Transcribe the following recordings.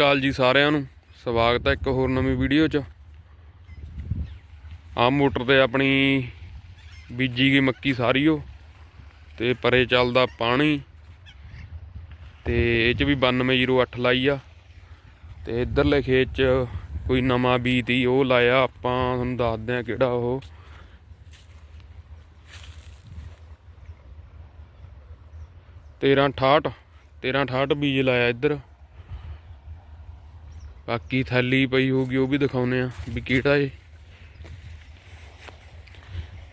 ਅਕਾਲ ਜੀ ਸਾਰਿਆਂ ਨੂੰ। ਸਵਾਗਤ ਹੈ ਇੱਕ ਹੋਰ ਨਵੀਂ ਵੀਡੀਓ 'ਚ। ਆ ਮੋਟਰ ਤੇ ਆਪਣੀ ਬੀਜੀ ਗਈ ਮੱਕੀ ਸਾਰੀ ਉਹ। ਤੇ ਪਰੇ ਚੱਲਦਾ ਪਾਣੀ। ਤੇ ਇਹ 'ਚ ਵੀ 9208 ਲਾਈ ਆ। ਤੇ ਇਧਰਲੇ ਖੇਤ 'ਚ ਕੋਈ ਨਵਾਂ ਬੀਜ ਤੀ ਉਹ ਲਾਇਆ। ਆਪਾਂ ਤੁਹਾਨੂੰ ਦੱਸਦੇ ਆ ਕਿਹੜਾ ਉਹ। ਤੇਰਾਂ ਅਠਾਹਠ ਤੇਰਾਂ ਅਠਾਹਠ ਬੀਜ ਲਾਇਆ ਇੱਧਰ। ਬਾਕੀ ਥੈਲੀ ਪਈ ਹੋਊਗੀ, ਉਹ ਵੀ ਦਿਖਾਉਨੇ ਆ ਵੀ ਕਿਹੜਾ ਏ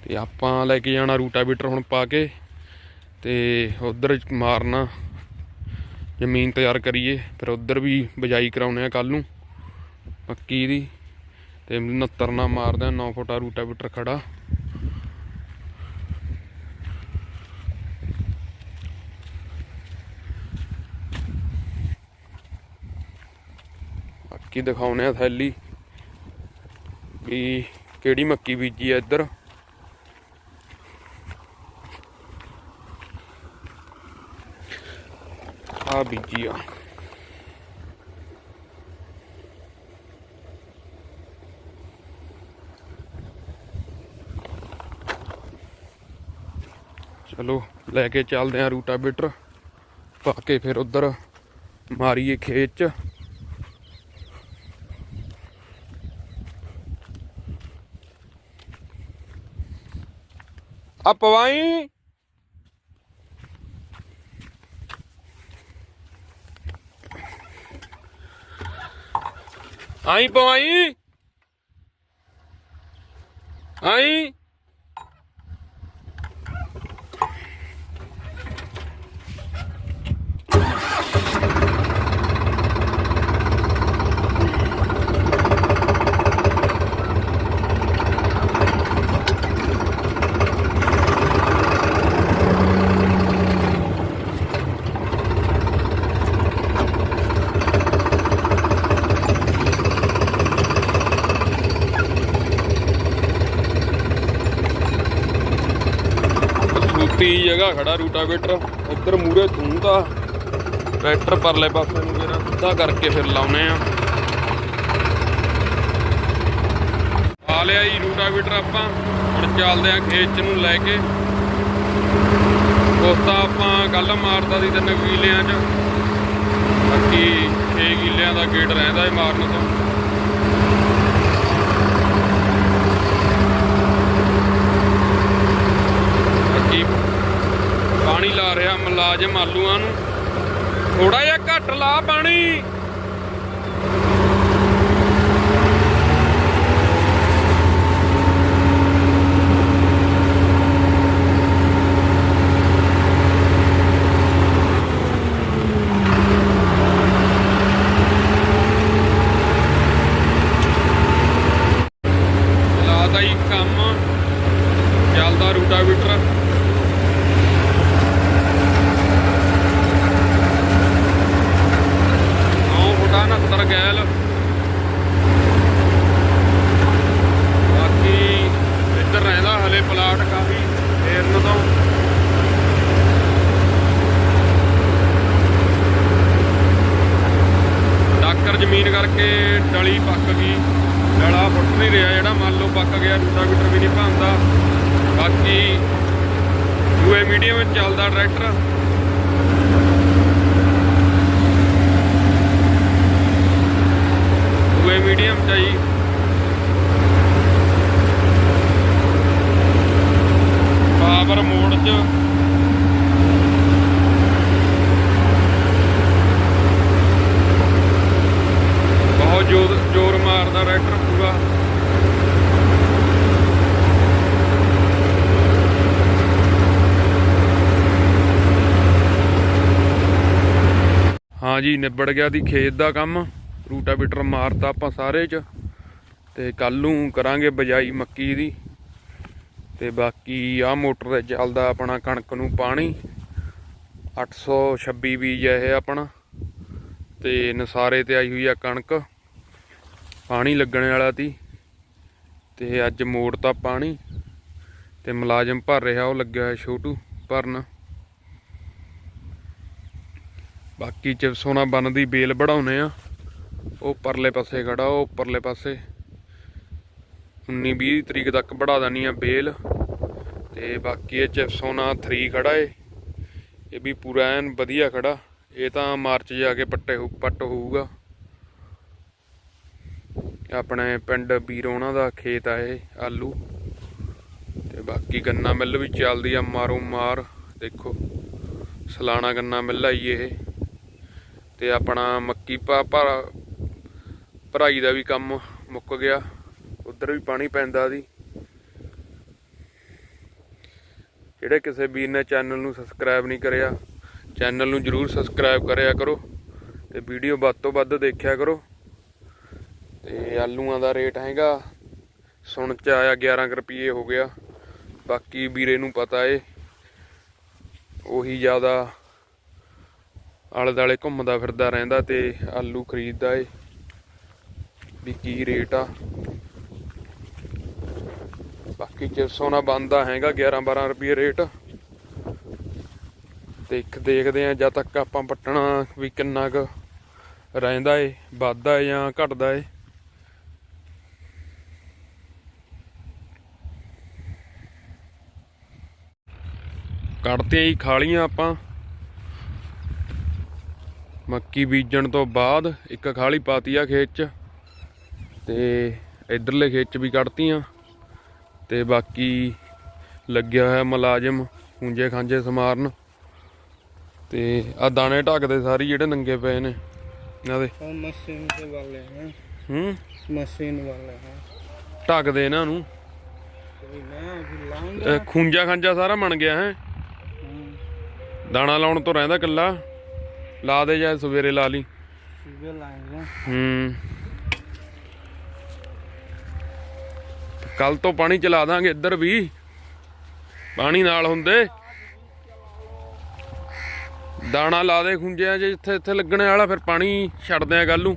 ਤੇ ਆਪਾਂ ਲੈ ਕੇ ਜਾਣਾ ਰੂਟਾਵੀਟਰ ਹੁਣ ਪਾ ਕੇ ਤੇ ਉਧਰ ਮਾਰਨਾ। ਜ਼ਮੀਨ ਤਿਆਰ ਕਰੀਏ, ਫਿਰ ਉਧਰ ਵੀ ਬਜਾਈ ਕਰਾਉਨੇ ਆ ਕੱਲ ਨੂੰ। ਮੱਕੀ ਦੀ। ਤੇ 69 ਨਾਲ ਮਾਰਦੇ ਆ 9 ਫੁੱਟਾ ਰੂਟਾਵੀਟਰ ਖੜਾ। ਬਾਕੀ ਦਿਖਾਉਨੇ ਆ ਥੈਲੀ। ਵੀ ਕਿਹੜੀ ਮੱਕੀ ਬੀਜੀ ਆ ਇੱਧਰ। ਆ ਬੀਜੀ ਆ। ਚਲੋ, ਲੈ ਕੇ ਚੱਲਦੇ ਆ ਰੂਟਾਵੀਟਰ। ਪਾ ਕੇ ਫਿਰ ਉਧਰ ਮਾਰੀਏ ਖੇਤ ਚ। ਆ ਪਵਾਈ ਆਈ ਪਵਾਈ। ਆਈ। ਸੂਤੀ ਜਗ੍ਹਾ ਖੜਾ ਰੂਟਾਵੇਟਰ। ਇੱਧਰ ਮੂਰੇ ਧੂੰਦਾ ਟਰੈਕਟਰ ਪਰਲੇ ਪਾਸੇ ਨੂੰ ਜਿਹੜਾ ਸਿੱਧਾ ਕਰਕੇ ਫਿਰ ਲਾਉਨੇ ਆ। ਆ ਲਿਆ ਜੀ ਰੂਟਾਵੇਟਰ ਆਪਾਂ। ਹੁਣ ਚੱਲਦੇ ਆ ਖੇਤ ਨੂੰ ਲੈ ਕੇ। ਕੋਸਤਾ ਆਪਾਂ ਗੱਲ ਮਾਰਦਾ ਸੀ ਤਿੰਨ ਕਿਲਿਆਂ ਚ। ਬਾਕੀ 6 ਕਿਲਿਆਂ ਦਾ ਗੇਟ ਰਹਿੰਦਾ ਏ ਮਾਰਨ ਤੋਂ ਬਾਕੀ ਪਾਣੀ ਲਾ ਰਿਹਾ ਮੁਲਾਜ਼ਮ ਆਲੂਆਂ ਨੂੰ ਥੋੜਾ ਜਿਹਾ ਘੱਟ ਲਾ ਪਾਣੀ ਲਾਦਾ ਹੀ ਕੰਮ ਚੱਲਦਾ ਰੂਟਾਵੀਟਰ ਨੌ ਫੁੱਟਾ 69 ਗੈਲ ਬਾਕੀ ਇੱਧਰ ਰਹਿੰਦਾ ਹਲੇ ਪਲਾਟ ਕਾਫੀ ਫੇਰਨ ਤੋਂ ਡਾਕਰ ਜ਼ਮੀਨ ਕਰਕੇ ਡਲੀ ਪੱਕ ਗਈ। ਡਲਾ ਫੁੱਟ ਨਹੀਂ ਰਿਹਾ ਜਿਹੜਾ ਮੰਨ ਲਓ ਪੱਕ ਗਿਆ, ਰੂਟਾਵੀਟਰ ਵੀ ਨਹੀਂ ਭਾਂਦਾ ਬਾਕੀ ਦੂਏ ਮੀਡੀਅਮ ਵਿੱਚ ਚੱਲਦਾ ਟਰੈਕਟਰ। ਦੂਏ ਮੀਡੀਅਮ ਚ ਆ ਪਾਵਰ ਮੋਡ ਚ ਬਹੁਤ ਜ਼ੋਰ ਜ਼ੋਰ ਮਾਰਦਾ ਟਰੈਕਟਰ ਪੂਰਾ ਹਾਂ ਜੀ ਨਿਬੜ ਗਿਆ ਦੀ ਖੇਤ ਦਾ ਕੰਮ। ਰੂਟਾਵੀਟਰ ਮਾਰਤਾ ਆਪਾਂ ਸਾਰੇ ਚ। ਤੇ ਕੱਲ ਨੂੰ ਕਰਾਂਗੇ ਬਜਾਈ ਮੱਕੀ ਦੀ। ਤੇ ਬਾਕੀ ਆ ਮੋਟਰ ਤੇ ਚੱਲਦਾ ਆਪਣਾ ਕਣਕ ਨੂੰ ਪਾਣੀ। 826 ਬੀਜ ਹੈ ਇਹ ਆਪਣਾ। ਤੇ ਨਸਾਰੇ ਤੇ ਆਈ ਹੋਈ ਆ ਕਣਕ। ਪਾਣੀ ਲੱਗਣ ਵਾਲਾ ਤੀ ਤੇ ਅੱਜ ਮੋੜਤਾ ਪਾਣੀ। ਤੇ ਮੁਲਾਜ਼ਮ ਭਰ ਰਿਹਾ, ਉਹ ਲੱਗਿਆ ਛੋਟੂ ਭਰਨ। ਬਾਕੀ ਚਿਪਸੋਨਾ ਬੰਨ ਦੀ ਬੇਲ ਵਢਾਉਨੇ ਆ। ਉਹ ਪਰਲੇ ਪਾਸੇ ਖੜਾ, ਉਹ ਉੱਪਰਲੇ ਪਾਸੇ। 19 20 ਤਰੀਕ ਤੱਕ ਵੜਾ ਦੇਣੀ ਆ ਬੇਲ। ਤੇ ਬਾਕੀ ਇਹ ਚ ਸੋਨਾ 3 ਖੜਾ ਏ। ਇਹ ਵੀ ਪੂਰਾ ਐਨ ਵਧੀਆ ਖੜਾ। ਇਹ ਤਾਂ ਮਾਰਚ ਜਾ ਕੇ ਪੱਟੇ ਹੋ, ਪੱਟ ਹੋਊਗਾ। ਆਪਣੇ ਪਿੰਡ ਬੀਰੋਣਾ ਦਾ ਖੇਤ ਆ ਇਹ, ਆਲੂ। ਤੇ ਬਾਕੀ ਗੰਨਾ ਮਿੱਲ ਵੀ ਚੱਲਦੀ ਆ ਮਾਰੋ ਮਾਰ। ਦੇਖੋ, ਸਲਾਣਾ ਗੰਨਾ ਮਿੱਲ ਆਈ ਇਹ। ਤੇ ਆਪਣਾ ਮੱਕੀ ਭਾ ਭਰਾ, ਭਰਾਈ ਦਾ ਵੀ ਕੰਮ ਮੁੱਕ ਗਿਆ। ਉਧਰ ਵੀ ਪਾਣੀ ਪੈਂਦਾ ਦੀ ਜਿਹੜੇ ਕਿਸੇ ਵੀਰ ਨੇ ਚੈਨਲ ਨੂੰ ਸਬਸਕ੍ਰਾਈਬ ਨਹੀਂ ਕਰਿਆ ਚੈਨਲ ਨੂੰ ਜਰੂਰ ਸਬਸਕ੍ਰਾਈਬ ਕਰਿਆ ਕਰੋ ਤੇ ਵੀਡੀਓ ਵੱਧ ਤੋਂ ਵੱਧ ਦੇਖਿਆ ਕਰੋ। ਤੇ ਆਲੂਆਂ ਦਾ ਰੇਟ ਹੈਗਾ, ਸੁਣ ਚ ਆਇਆ 11 ਕੁ ਰੁਪਏ ਹੋ ਗਿਆ। ਬਾਕੀ ਵੀਰੇ ਨੂੰ ਪਤਾ ਏ, ਉਹੀ ਜ਼ਿਆਦਾ ਆਲੇ ਦਾਲੇ ਘੁੰਮਦਾ ਫਿਰਦਾ ਰਹਿੰਦਾ ਤੇ ਆਲੂ ਖਰੀਦਦਾ ਏ। ਵੀ ਕੀ ਰੇਟ ਆ। ਬਾਕੀ ਜਿਪਸੋਂ ਨਾ ਬੰਦਾ ਹੈਗਾ 11 12 ਰੁਪਏ ਰੇਟ ਦੇਖ, ਦੇਖਦੇ ਆ ਜਦ ਤੱਕ ਆਪਾਂ ਪੱਟਣਾ ਵੀ ਕਿੰਨਾ ਕੁ ਰਹਿੰਦਾ ਏ, ਵੱਧਦਾ ਏ ਜਾਂ ਘਟਦਾ ਏ। ਕੱਢਤੇ ਹੀ ਖਾਲੀਆਂ ਆਪਾਂ। ਮੱਕੀ ਬੀਜਣ ਤੋਂ ਬਾਅਦ ਇੱਕ ਖਾਲੀ ਪਾਤੀ ਆ ਖੇਤ 'ਚ ਤੇ ਇਧਰਲੇ ਖੇਤ 'ਚ ਵੀ ਕੱਢਤੀਆਂ ਤੇ ਬਾਕੀ ਲੱਗਿਆ ਹੋਇਆ ਮੁਲਾਜ਼ਮ ਖੁੰਝੇ ਖਾਂਜੇ ਸਮਾਰਨ ਤੇ ਆ ਦਾਣੇ ਢੱਕਦੇ ਸਾਰੀ ਜਿਹੜੇ ਨੰਗੇ ਪਏ ਨੇ ਇਹਨਾਂ ਦੇ। ਮਸ਼ੀਨ ਤੇ ਵਾਲੇ ਹੂੰ? ਮਸ਼ੀਨ ਵਾਲੇ ਹਾਂ ਢੱਕਦੇ ਇਹਨਾਂ ਨੂੰ। ਖੁੰਝਾ ਖਾਂਜਾ ਸਾਰਾ ਬਣ ਗਿਆ ਹੈ। ਦਾਣਾ ਲਾਉਣ ਤੋਂ ਰਹਿੰਦਾ ਕੱਲਾ ਲਾ ਦੇ ਜਾਂ ਸਵੇਰੇ ਲਾ ਲਈ। ਕੱਲ ਤੋਂ ਪਾਣੀ ਚਲਾ ਦਾਂਗੇ ਇੱਧਰ ਵੀ। ਪਾਣੀ ਨਾਲ ਹੁੰਦੇ। ਦਾਣਾ ਲਾ ਦੇ ਖੁੰਝਿਆਂ 'ਚ ਜਿੱਥੇ ਇੱਥੇ ਲੱਗਣ ਵਾਲਾ ਫਿਰ ਪਾਣੀ ਛੱਡਦੇ ਆ ਕੱਲ ਨੂੰ।